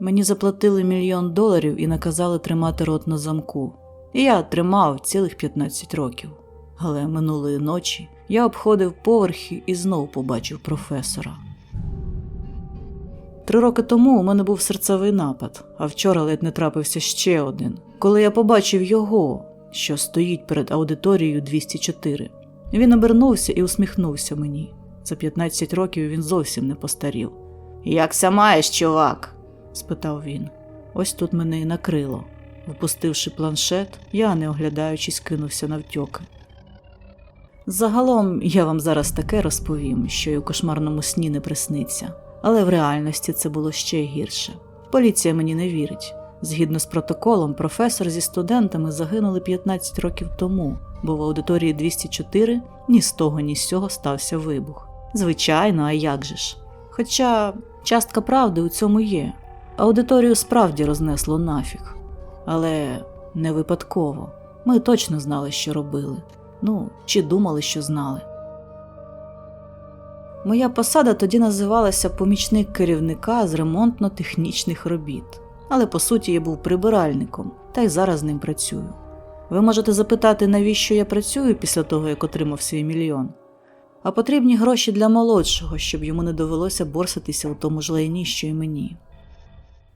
Мені заплатили мільйон доларів і наказали тримати рот на замку. І я тримав цілих 15 років. Але минулої ночі я обходив поверхи і знов побачив професора. Три роки тому у мене був серцевий напад, а вчора ледь не трапився ще один, коли я побачив його, що стоїть перед аудиторією 204. Він обернувся і усміхнувся мені. За 15 років він зовсім не постарів. Якся маєш, чувак? Спитав він. Ось тут мене і накрило. Впустивши планшет, я, не оглядаючись, кинувся навтьоки. Загалом я вам зараз таке розповім, що й у кошмарному сні не присниться, але в реальності це було ще гірше. Поліція мені не вірить. Згідно з протоколом, професор зі студентами загинули 15 років тому, бо в аудиторії 204 ні з того, ні з цього стався вибух. Звичайно, а як же ж? Хоча частка правди у цьому є. Аудиторію справді рознесло нафіг. Але не випадково. Ми точно знали, що робили. Ну, чи думали, що знали. Моя посада тоді називалася помічник керівника з ремонтно-технічних робіт, але по суті я був прибиральником та й зараз ним працюю. Ви можете запитати, навіщо я працюю після того, як отримав свій мільйон. А потрібні гроші для молодшого, щоб йому не довелося борсатися у тому ж лайні, що й мені.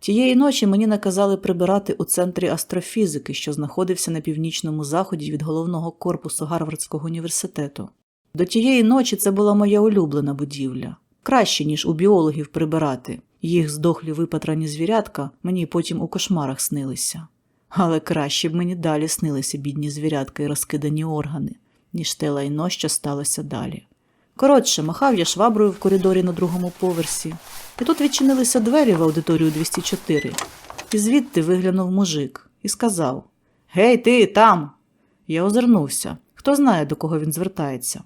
Тієї ночі мені наказали прибирати у центрі астрофізики, що знаходився на північному заході від головного корпусу Гарвардського університету. До тієї ночі це була моя улюблена будівля. Краще, ніж у біологів прибирати. Їх здохлі випатрані звірятка мені потім у кошмарах снилися. Але краще б мені далі снилися бідні звірятка і розкидані органи, ніж те лайно, що сталося далі. Коротше, махав я шваброю в коридорі на другому поверсі, і тут відчинилися двері в аудиторію 204, і звідти виглянув мужик і сказав: Гей, ти там! Я озирнувся. Хто знає, до кого він звертається.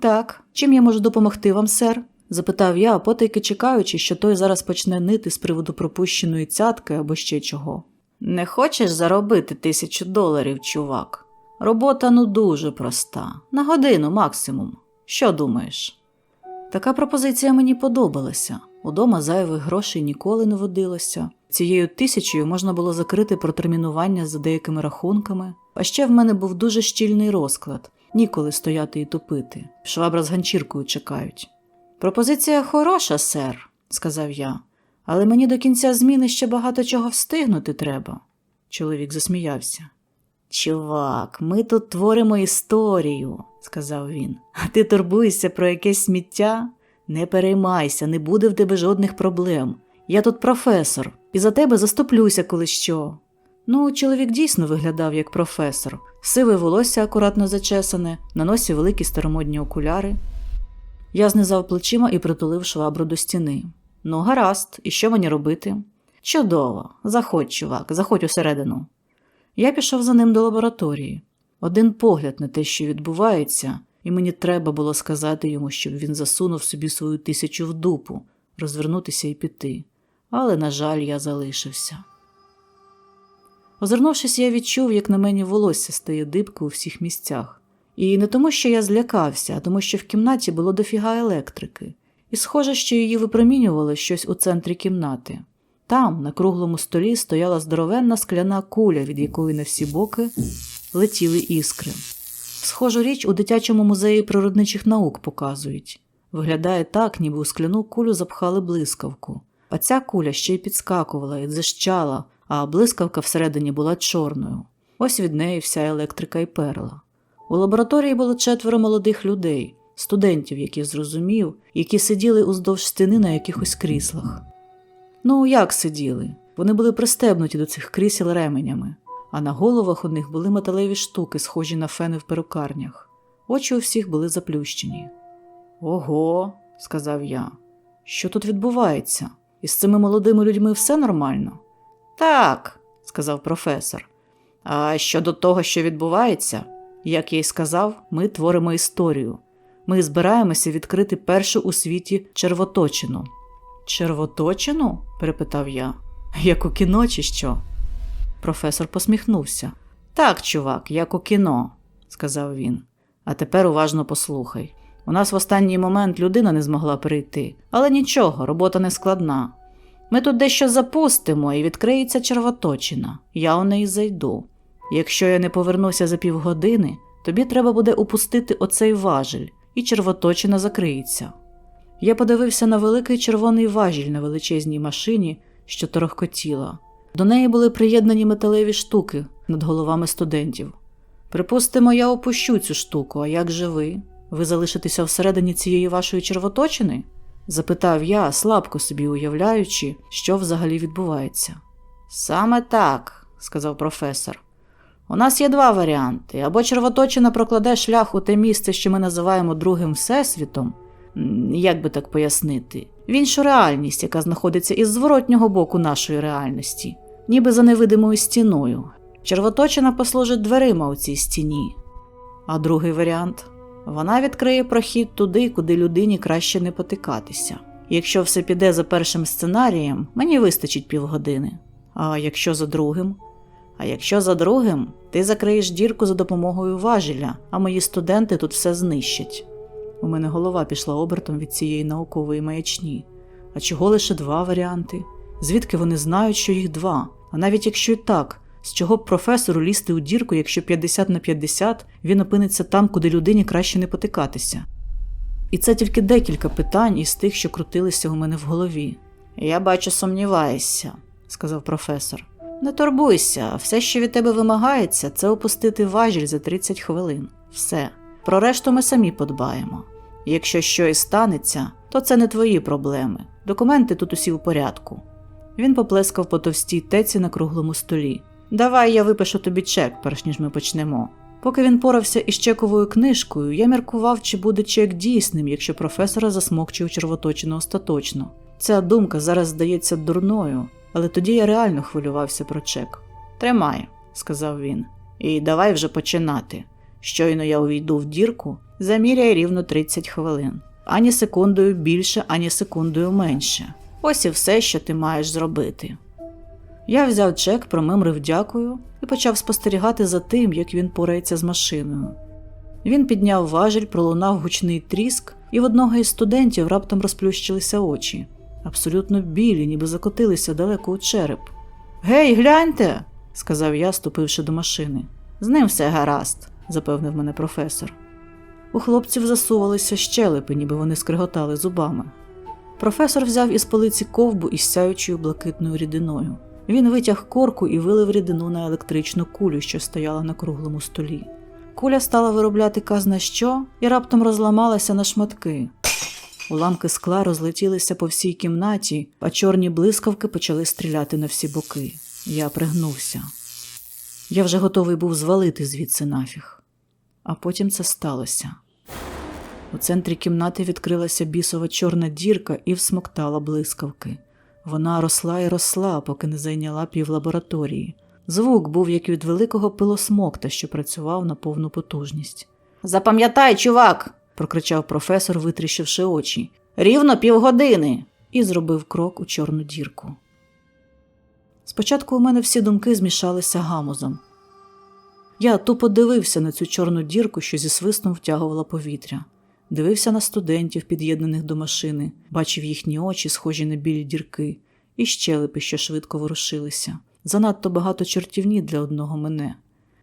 Так, чим я можу допомогти вам, сер? запитав я, потайки чекаючи, що той зараз почне нити з приводу пропущеної цятки або ще чого. Не хочеш заробити тисячу доларів, чувак? Робота ну дуже проста, на годину максимум. Що думаєш? Така пропозиція мені подобалася. Удома зайвих грошей ніколи не водилося. Цією тисячею можна було закрити протермінування за деякими рахунками. А ще в мене був дуже щільний розклад ніколи стояти і тупити. Швабра з ганчіркою чекають. Пропозиція хороша, сер, сказав я, але мені до кінця зміни ще багато чого встигнути треба. Чоловік засміявся. Чувак, ми тут творимо історію, сказав він. А ти турбуєшся про якесь сміття? Не переймайся, не буде в тебе жодних проблем. Я тут професор, і за тебе заступлюся, коли що. Ну, чоловік дійсно виглядав як професор, сиве волосся акуратно зачесане, на носі великі старомодні окуляри. Я знизав плечима і притулив швабру до стіни. Ну, гаразд, і що мені робити? Чудово, заходь, чувак, заходь усередину. Я пішов за ним до лабораторії. Один погляд на те, що відбувається, і мені треба було сказати йому, щоб він засунув собі свою тисячу в дупу, розвернутися і піти. Але, на жаль, я залишився. Озирнувшись, я відчув, як на мені волосся стає дибко у всіх місцях. І не тому, що я злякався, а тому, що в кімнаті було дофіга електрики, і схоже, що її випромінювало щось у центрі кімнати. Там, на круглому столі, стояла здоровенна скляна куля, від якої на всі боки летіли іскри. Схожу річ у дитячому музеї природничих наук показують. Виглядає так, ніби у скляну кулю запхали блискавку. А ця куля ще й підскакувала і дзищала, а блискавка всередині була чорною. Ось від неї вся електрика й перла. У лабораторії було четверо молодих людей, студентів, які зрозумів, які сиділи уздовж стіни на якихось кріслах. Ну, як сиділи? Вони були пристебнуті до цих крісел ременями, а на головах у них були металеві штуки, схожі на фени в перукарнях. Очі у всіх були заплющені. Ого, сказав я. Що тут відбувається? Із цими молодими людьми все нормально? Так, сказав професор. А щодо того, що відбувається, як я й сказав, ми творимо історію. Ми збираємося відкрити першу у світі червоточину. Червоточину? перепитав я. Як у кіно, чи що? Професор посміхнувся. Так, чувак, як у кіно, сказав він. А тепер уважно послухай. У нас в останній момент людина не змогла прийти, але нічого, робота не складна. Ми тут дещо запустимо і відкриється червоточина. Я у неї зайду. Якщо я не повернуся за півгодини, тобі треба буде упустити оцей важіль, і червоточина закриється. Я подивився на великий червоний важіль на величезній машині, що торохкотіла. До неї були приєднані металеві штуки над головами студентів. Припустимо, я опущу цю штуку, а як же ви? Ви залишитеся всередині цієї вашої червоточини? запитав я, слабко собі уявляючи, що взагалі відбувається. Саме так, сказав професор. У нас є два варіанти: або червоточина прокладе шлях у те місце, що ми називаємо другим всесвітом, як би так пояснити, в іншу реальність, яка знаходиться із зворотнього боку нашої реальності, ніби за невидимою стіною. Червоточина послужить дверима у цій стіні. А другий варіант вона відкриє прохід туди, куди людині краще не потикатися. Якщо все піде за першим сценарієм, мені вистачить півгодини. А якщо за другим? А якщо за другим, ти закриєш дірку за допомогою важеля, а мої студенти тут все знищать. У мене голова пішла обертом від цієї наукової маячні. А чого лише два варіанти? Звідки вони знають, що їх два? А навіть якщо і так, з чого б професору лізти у дірку, якщо 50 на 50 він опиниться там, куди людині краще не потикатися? І це тільки декілька питань із тих, що крутилися у мене в голові. Я бачу, сумніваєшся, сказав професор. Не турбуйся, все, що від тебе вимагається, це опустити важіль за 30 хвилин. Все. Про решту ми самі подбаємо. Якщо щось станеться, то це не твої проблеми. Документи тут усі в порядку. Він поплескав по товстій теці на круглому столі. Давай я випишу тобі чек, перш ніж ми почнемо. Поки він порався із чековою книжкою, я міркував, чи буде чек дійсним, якщо професора засмокчив червоточину остаточно. Ця думка зараз здається дурною, але тоді я реально хвилювався про чек. Тримай, сказав він, і давай вже починати. Щойно я увійду в дірку, заміряй рівно 30 хвилин. Ані секундою більше, ані секундою менше. Ось і все, що ти маєш зробити. Я взяв чек, промимрив дякую і почав спостерігати за тим, як він порається з машиною. Він підняв важіль, пролунав гучний тріск, і в одного із студентів раптом розплющилися очі, абсолютно білі, ніби закотилися далеко у череп. Гей, гляньте, сказав я, ступивши до машини. З ним все гаразд, запевнив мене професор. У хлопців засувалися щелепи, ніби вони скриготали зубами. Професор взяв із полиці ковбу із сяючою блакитною рідиною. Він витяг корку і вилив рідину на електричну кулю, що стояла на круглому столі. Куля стала виробляти казна що і раптом розламалася на шматки. Уламки скла розлетілися по всій кімнаті, а чорні блискавки почали стріляти на всі боки. Я пригнувся. Я вже готовий був звалити звідси нафіг. А потім це сталося. У центрі кімнати відкрилася бісова чорна дірка і всмоктала блискавки. Вона росла і росла, поки не зайняла пів лабораторії. Звук був як від великого пилосмокта, що працював на повну потужність. Запам'ятай, чувак, прокричав професор, витріщивши очі. Рівно півгодини. і зробив крок у чорну дірку. Спочатку у мене всі думки змішалися гамузом. Я тупо дивився на цю чорну дірку, що зі свистом втягувала повітря, дивився на студентів, під'єднаних до машини, бачив їхні очі, схожі на білі дірки, і щелепи, що швидко ворушилися. Занадто багато чортівні для одного мене.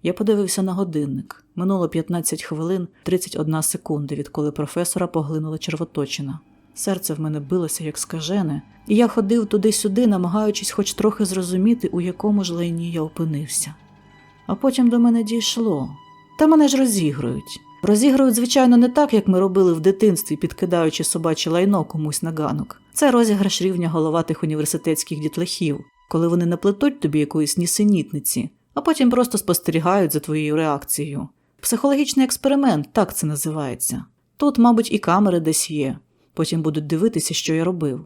Я подивився на годинник. Минуло 15 хвилин 31 секунди, відколи професора поглинула червоточина. Серце в мене билося як скажене, і я ходив туди-сюди, намагаючись хоч трохи зрозуміти, у якому ж лайні я опинився. А потім до мене дійшло. Та мене ж розігрують. Розігрують, звичайно, не так, як ми робили в дитинстві, підкидаючи собаче лайно комусь на ганок. Це розіграш рівня головатих університетських дітлахів, коли вони наплетуть тобі якоїсь нісенітниці, а потім просто спостерігають за твоєю реакцією. Психологічний експеримент, так це називається. Тут, мабуть, і камери десь є. Потім будуть дивитися, що я робив.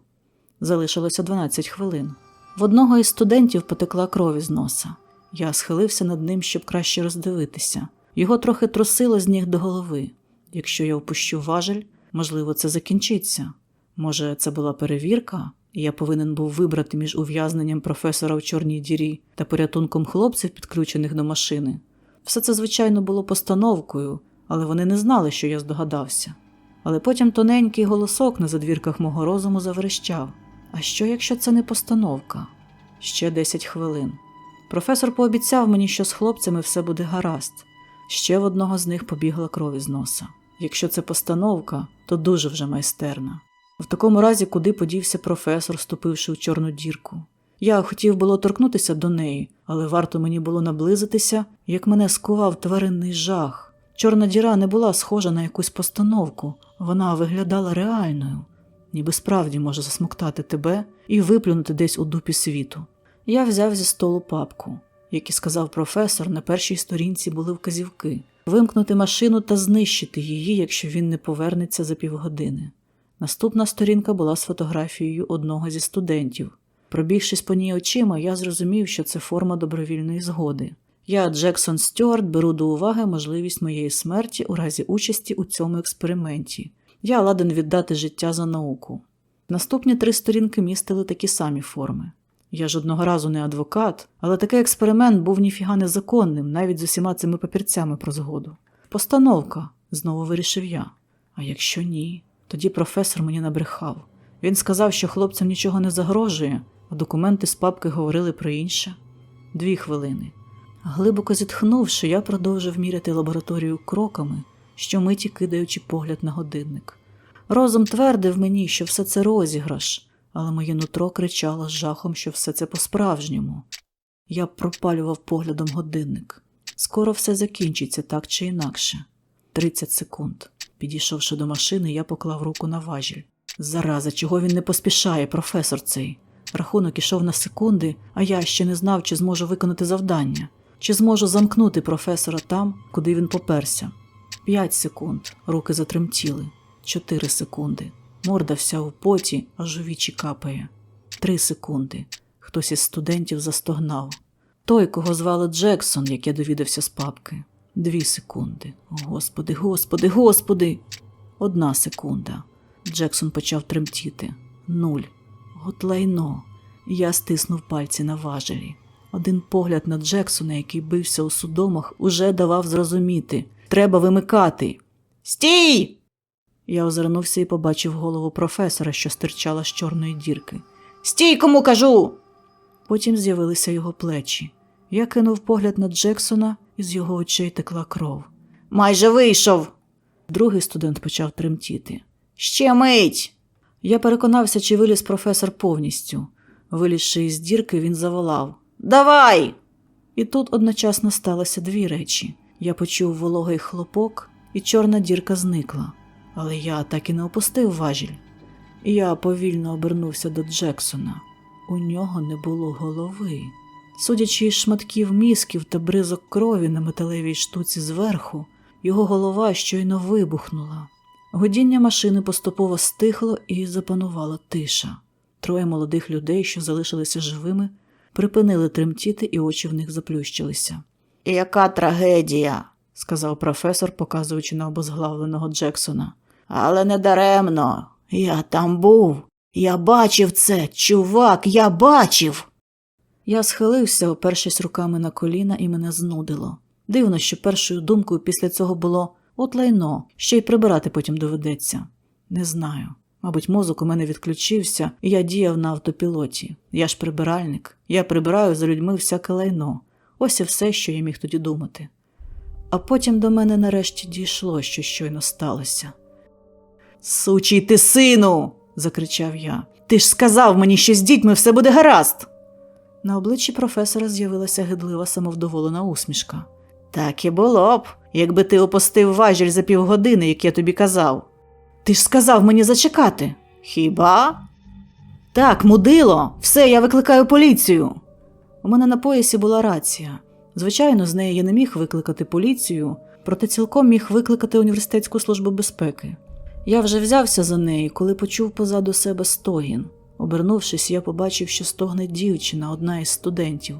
Залишилося 12 хвилин. В одного із студентів потекла кров із носа. Я схилився над ним, щоб краще роздивитися. Його трохи трусило з ніг до голови. Якщо я впущу важель, можливо, це закінчиться. Може, це була перевірка, і я повинен був вибрати між ув'язненням професора в чорній дірі та порятунком хлопців, підключених до машини. Все це, звичайно, було постановкою, але вони не знали, що я здогадався. Але потім тоненький голосок на задвірках мого розуму заверещав. А що, якщо це не постановка? Ще 10 хвилин. Професор пообіцяв мені, що з хлопцями все буде гаразд. Ще в одного з них побігла кров із носа. Якщо це постановка, то дуже вже майстерна. В такому разі, куди подівся професор, ступивши у чорну дірку. Я хотів було торкнутися до неї, але варто мені було наблизитися, як мене скував тваринний жах. Чорна діра не була схожа на якусь постановку, вона виглядала реальною, ніби справді може засмоктати тебе і виплюнути десь у дупі світу. Я взяв зі столу папку. Як і сказав професор, на першій сторінці були вказівки вимкнути машину та знищити її, якщо він не повернеться за півгодини. Наступна сторінка була з фотографією одного зі студентів. Пробігшись по ній очима, я зрозумів, що це форма добровільної згоди. Я, Джексон Стюарт, беру до уваги можливість моєї смерті у разі участі у цьому експерименті. Я ладен віддати життя за науку. Наступні три сторінки містили такі самі форми. Я ж одного разу не адвокат, але такий експеримент був ніфіга незаконним, навіть з усіма цими папірцями про згоду. Постановка, знову вирішив я. А якщо ні, тоді професор мені набрехав. Він сказав, що хлопцям нічого не загрожує, а документи з папки говорили про інше. Дві хвилини. Глибоко зітхнувши, я продовжив міряти лабораторію кроками, щомиті кидаючи погляд на годинник. Розум твердив мені, що все це розіграш, але моє нутро кричало з жахом, що все це по-справжньому. Я пропалював поглядом годинник. Скоро все закінчиться так чи інакше. Тридцять секунд. Підійшовши до машини, я поклав руку на важіль. Зараза, чого він не поспішає, професор цей. Рахунок ішов на секунди, а я ще не знав, чи зможу виконати завдання, чи зможу замкнути професора там, куди він поперся. П'ять секунд, руки затремтіли, чотири секунди. Морда вся у поті, аж у вічі капає. Три секунди. Хтось із студентів застогнав. Той, кого звали Джексон, як я довідався з папки. Дві секунди. Господи, господи, господи. Одна секунда. Джексон почав тремтіти. Нуль. От лайно. Я стиснув пальці на важелі. Один погляд на Джексона, який бився у судомах, уже давав зрозуміти треба вимикати. Стій! Я озирнувся і побачив голову професора, що стирчала з чорної дірки. Стій, кому кажу. Потім з'явилися його плечі. Я кинув погляд на Джексона, і з його очей текла кров. Майже вийшов. Другий студент почав тремтіти. Ще мить. Я переконався, чи виліз професор повністю. Вилізши із дірки, він заволав Давай! І тут одночасно сталося дві речі. Я почув вологий хлопок, і чорна дірка зникла, але я так і не опустив важіль. Я повільно обернувся до Джексона. У нього не було голови. Судячи із шматків мізків та бризок крові на металевій штуці зверху, його голова щойно вибухнула. Годіння машини поступово стихло і запанувала тиша. Троє молодих людей, що залишилися живими, припинили тремтіти, і очі в них заплющилися. Яка трагедія, сказав професор, показуючи на обозглавленого Джексона. Але не даремно. Я там був. Я бачив це, чувак, я бачив. Я схилився, опершись руками на коліна, і мене знудило. Дивно, що першою думкою після цього було от лайно, ще й прибирати потім доведеться. Не знаю. Мабуть, мозок у мене відключився, і я діяв на автопілоті. Я ж прибиральник, я прибираю за людьми всяке лайно. Ось і все, що я міг тоді думати. А потім до мене нарешті дійшло, що щойно сталося. Сучий ти сину. закричав я. Ти ж сказав мені, що з дітьми все буде гаразд. На обличчі професора з'явилася гидлива самовдоволена усмішка. Так і було б, якби ти опустив важіль за півгодини, як я тобі казав. Ти ж сказав мені зачекати. Хіба? Так, мудило, все, я викликаю поліцію. У мене на поясі була рація. Звичайно, з неї я не міг викликати поліцію, проте цілком міг викликати університетську службу безпеки. Я вже взявся за неї, коли почув позаду себе стогін. Обернувшись, я побачив, що стогне дівчина, одна із студентів.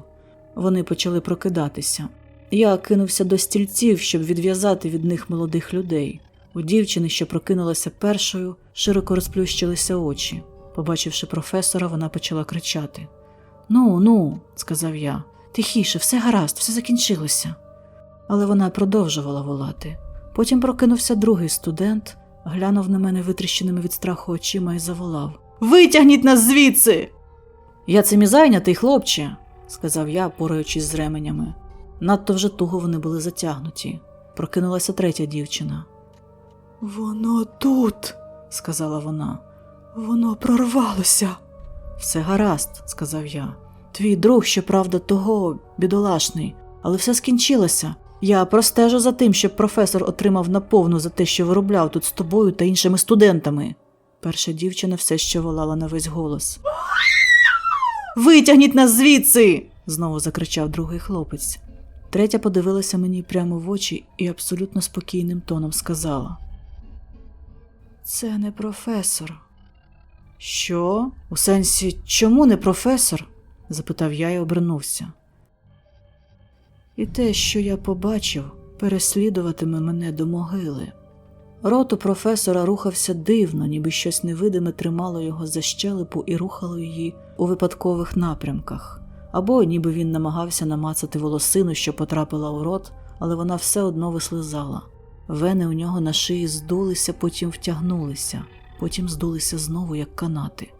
Вони почали прокидатися. Я кинувся до стільців, щоб відв'язати від них молодих людей. У дівчини, що прокинулася першою, широко розплющилися очі. Побачивши професора, вона почала кричати. Ну, ну, сказав я, тихіше, все гаразд, все закінчилося. Але вона продовжувала волати. Потім прокинувся другий студент, глянув на мене витріщеними від страху очима і заволав Витягніть нас звідси. Я цим і зайнятий, хлопче, сказав я, пораючись з ременями. Надто вже туго вони були затягнуті. Прокинулася третя дівчина. Воно тут, сказала вона. Воно прорвалося. Все гаразд, сказав я. Твій друг, щоправда, того бідолашний, але все скінчилося. Я простежу за тим, щоб професор отримав наповну за те, що виробляв тут з тобою та іншими студентами. Перша дівчина все ще волала на весь голос. Витягніть нас звідси. знову закричав другий хлопець. Третя подивилася мені прямо в очі і абсолютно спокійним тоном сказала: Це не професор. Що? У сенсі, чому не професор? запитав я і обернувся. І те, що я побачив, переслідуватиме мене до могили. Рот у професора рухався дивно, ніби щось невидиме тримало його за щелепу і рухало її у випадкових напрямках, або ніби він намагався намацати волосину, що потрапила у рот, але вона все одно вислизала. Вени у нього на шиї здулися, потім втягнулися, потім здулися знову, як канати.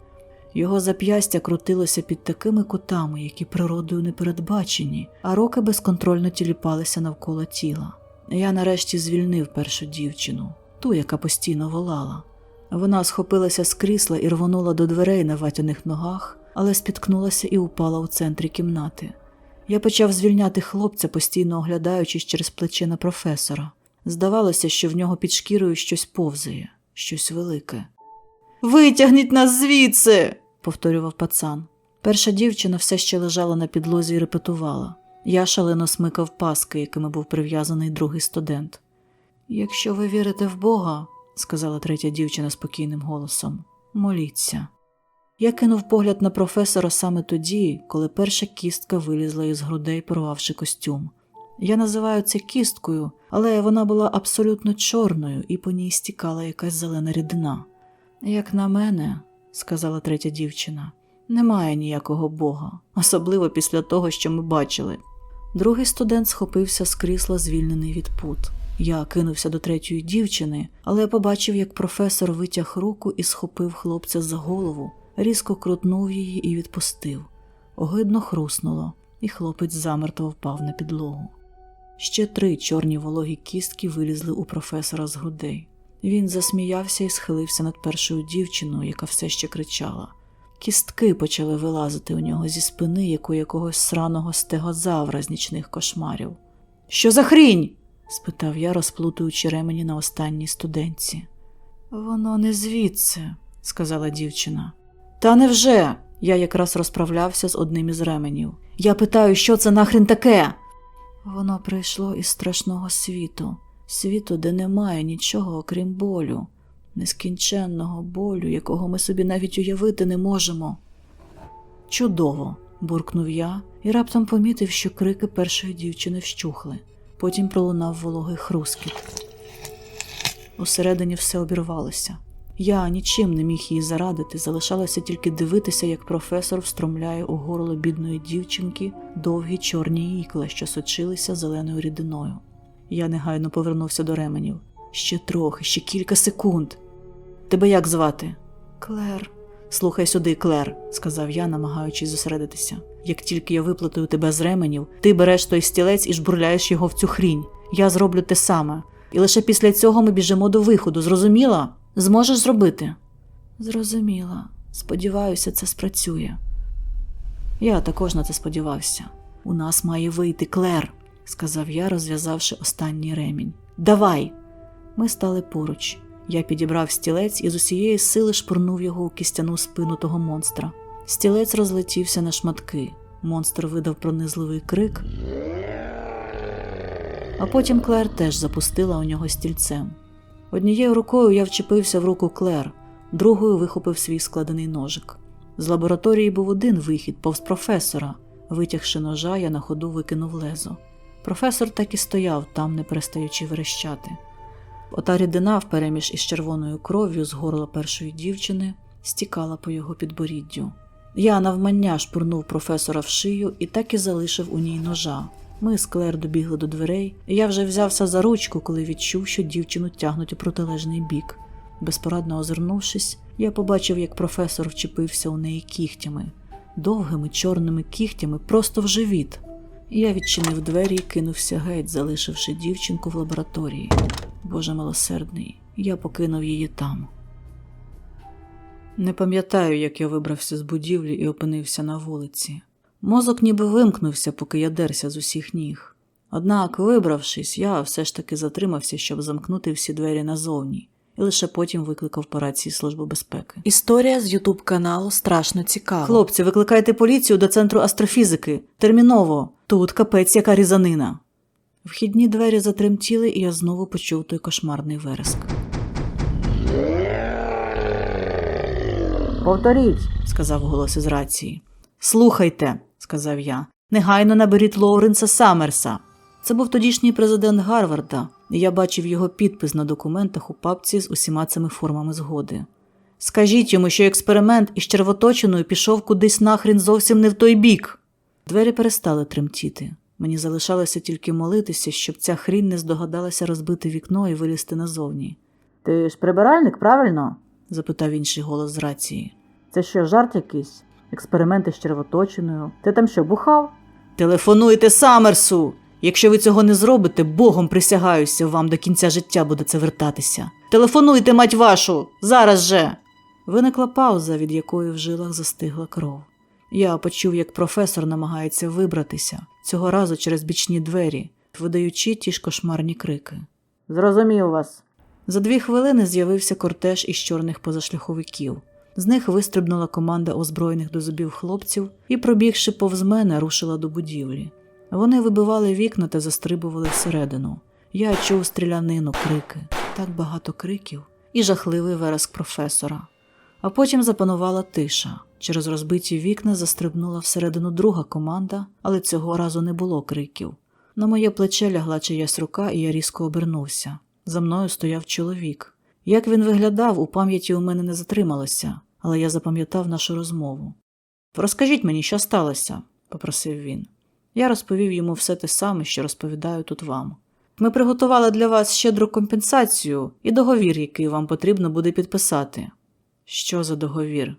Його зап'ястя крутилося під такими кутами, які природою не передбачені, а руки безконтрольно тіліпалися навколо тіла. Я нарешті звільнив першу дівчину, ту, яка постійно волала. Вона схопилася з крісла і рвонула до дверей на ватяних ногах, але спіткнулася і упала у центрі кімнати. Я почав звільняти хлопця, постійно оглядаючись через плече на професора. Здавалося, що в нього під шкірою щось повзає, щось велике. Витягніть нас звідси, повторював пацан. Перша дівчина все ще лежала на підлозі і репетувала. Я шалено смикав паски, якими був прив'язаний другий студент. Якщо ви вірите в Бога, сказала третя дівчина спокійним голосом, моліться. Я кинув погляд на професора саме тоді, коли перша кістка вилізла із грудей, порвавши костюм. Я називаю це кісткою, але вона була абсолютно чорною і по ній стікала якась зелена рідина. Як на мене, сказала третя дівчина, немає ніякого Бога, особливо після того, що ми бачили. Другий студент схопився з крісла, звільнений від пут. Я кинувся до третьої дівчини, але побачив, як професор витяг руку і схопив хлопця за голову, різко крутнув її і відпустив. Огидно хруснуло, і хлопець замертво впав на підлогу. Ще три чорні вологі кістки вилізли у професора з грудей. Він засміявся і схилився над першою дівчиною, яка все ще кричала. Кістки почали вилазити у нього зі спини, як у якогось сраного стегозавра з нічних кошмарів. Що за хрінь? спитав я, розплутуючи ремені на останній студентці. Воно не звідси, сказала дівчина. Та невже? Я якраз розправлявся з одним із ременів. Я питаю, що це нахрін таке? Воно прийшло із страшного світу, світу, де немає нічого, окрім болю, нескінченного болю, якого ми собі навіть уявити не можемо. Чудово, буркнув я і раптом помітив, що крики першої дівчини вщухли. Потім пролунав вологий хрускіт. Усередині все обірвалося. Я нічим не міг їй зарадити, залишалося тільки дивитися, як професор встромляє у горло бідної дівчинки довгі чорні ікла, що сочилися зеленою рідиною. Я негайно повернувся до ременів. Ще трохи, ще кілька секунд. Тебе як звати? Клер. Слухай сюди, Клер, сказав я, намагаючись зосередитися. Як тільки я виплатую тебе з ременів, ти береш той стілець і жбурляєш його в цю хрінь. Я зроблю те саме. І лише після цього ми біжимо до виходу, зрозуміла? Зможеш зробити? Зрозуміла. Сподіваюся, це спрацює. Я також на це сподівався. У нас має вийти Клер, сказав я, розв'язавши останній ремінь. Давай! Ми стали поруч. Я підібрав стілець і з усієї сили шпурнув його у кістяну спину того монстра. Стілець розлетівся на шматки. Монстр видав пронизливий крик, а потім Клер теж запустила у нього стільцем. Однією рукою я вчепився в руку Клер, другою вихопив свій складений ножик. З лабораторії був один вихід повз професора. Витягши ножа, я на ходу викинув лезо. Професор так і стояв там, не перестаючи верещати. Ота рідина впереміж із червоною кров'ю з горла першої дівчини стікала по його підборіддю. Я навмання шпурнув професора в шию і так і залишив у ній ножа. Ми з Клер добігли до дверей, і я вже взявся за ручку, коли відчув, що дівчину тягнуть у протилежний бік. Безпорадно озирнувшись, я побачив, як професор вчепився у неї кігтями, довгими чорними кігтями просто в живіт. Я відчинив двері і кинувся геть, залишивши дівчинку в лабораторії. Боже милосердний, я покинув її там. Не пам'ятаю, як я вибрався з будівлі і опинився на вулиці. Мозок ніби вимкнувся, поки я дерся з усіх ніг. Однак, вибравшись, я все ж таки затримався, щоб замкнути всі двері назовні, і лише потім викликав по рації Службу безпеки. Історія з Ютуб каналу страшно цікава. Хлопці, викликайте поліцію до центру астрофізики. Терміново. Тут капець яка різанина. Вхідні двері затремтіли, і я знову почув той кошмарний вереск. Повторіть, сказав голос із рації. Слухайте, сказав я. Негайно наберіть Лоуренса Саммерса. Це був тодішній президент Гарварда, і я бачив його підпис на документах у папці з усіма цими формами згоди. Скажіть йому, що експеримент із червоточиною пішов кудись нахрін зовсім не в той бік. Двері перестали тремтіти. Мені залишалося тільки молитися, щоб ця хрінь не здогадалася розбити вікно і вилізти назовні. Ти ж прибиральник, правильно? запитав інший голос з рації. Це що, жарт якийсь? Експерименти з червоточиною. Ти там що, бухав? Телефонуйте Самерсу! Якщо ви цього не зробите, Богом присягаюся, вам до кінця життя буде це вертатися. Телефонуйте, мать вашу! Зараз же. Виникла пауза, від якої в жилах застигла кров. Я почув, як професор намагається вибратися, цього разу через бічні двері, видаючи ті ж кошмарні крики. Зрозумів вас. За дві хвилини з'явився кортеж із чорних позашляховиків. З них вистрибнула команда озброєних до зубів хлопців і, пробігши повз мене, рушила до будівлі. Вони вибивали вікна та застрибували всередину. Я чув стрілянину, крики, так багато криків і жахливий вереск професора. А потім запанувала тиша. Через розбиті вікна застрибнула всередину друга команда, але цього разу не було криків. На моє плече лягла чиясь рука, і я різко обернувся. За мною стояв чоловік. Як він виглядав, у пам'яті у мене не затрималося, але я запам'ятав нашу розмову. Розкажіть мені, що сталося, попросив він. Я розповів йому все те саме, що розповідаю тут вам. Ми приготували для вас щедру компенсацію і договір, який вам потрібно буде підписати. Що за договір?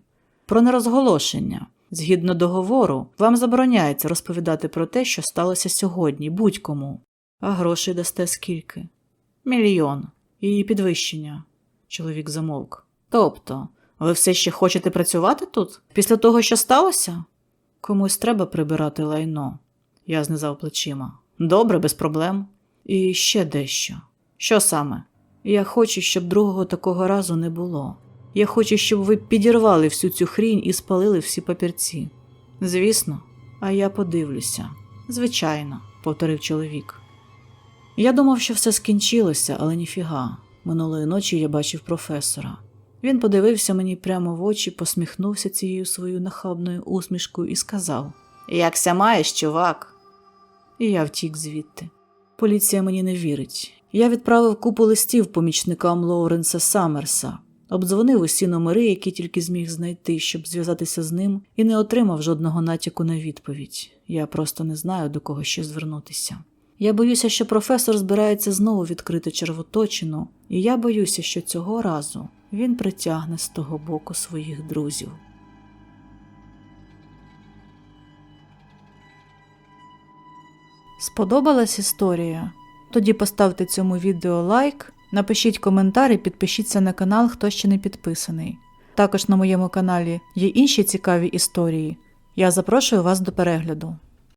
Про нерозголошення. Згідно договору, вам забороняється розповідати про те, що сталося сьогодні, будь-кому. А грошей дасте скільки? Мільйон. І підвищення. Чоловік замовк. Тобто, ви все ще хочете працювати тут? Після того, що сталося? Комусь треба прибирати лайно. Я знизав плечима. Добре, без проблем. І ще дещо. Що саме? Я хочу, щоб другого такого разу не було. Я хочу, щоб ви підірвали всю цю хрінь і спалили всі папірці. Звісно, а я подивлюся. Звичайно, повторив чоловік. Я думав, що все скінчилося, але ніфіга. Минулої ночі я бачив професора. Він подивився мені прямо в очі, посміхнувся цією своєю нахабною усмішкою і сказав: Якся маєш, чувак? І я втік звідти. Поліція мені не вірить. Я відправив купу листів помічникам Лоуренса Саммерса, обдзвонив усі номери, які тільки зміг знайти, щоб зв'язатися з ним, і не отримав жодного натяку на відповідь. Я просто не знаю, до кого ще звернутися. Я боюся, що професор збирається знову відкрити червоточину, і я боюся, що цього разу він притягне з того боку своїх друзів. Сподобалась історія? Тоді поставте цьому відео лайк, напишіть коментар і підпишіться на канал, хто ще не підписаний. Також на моєму каналі є інші цікаві історії. Я запрошую вас до перегляду.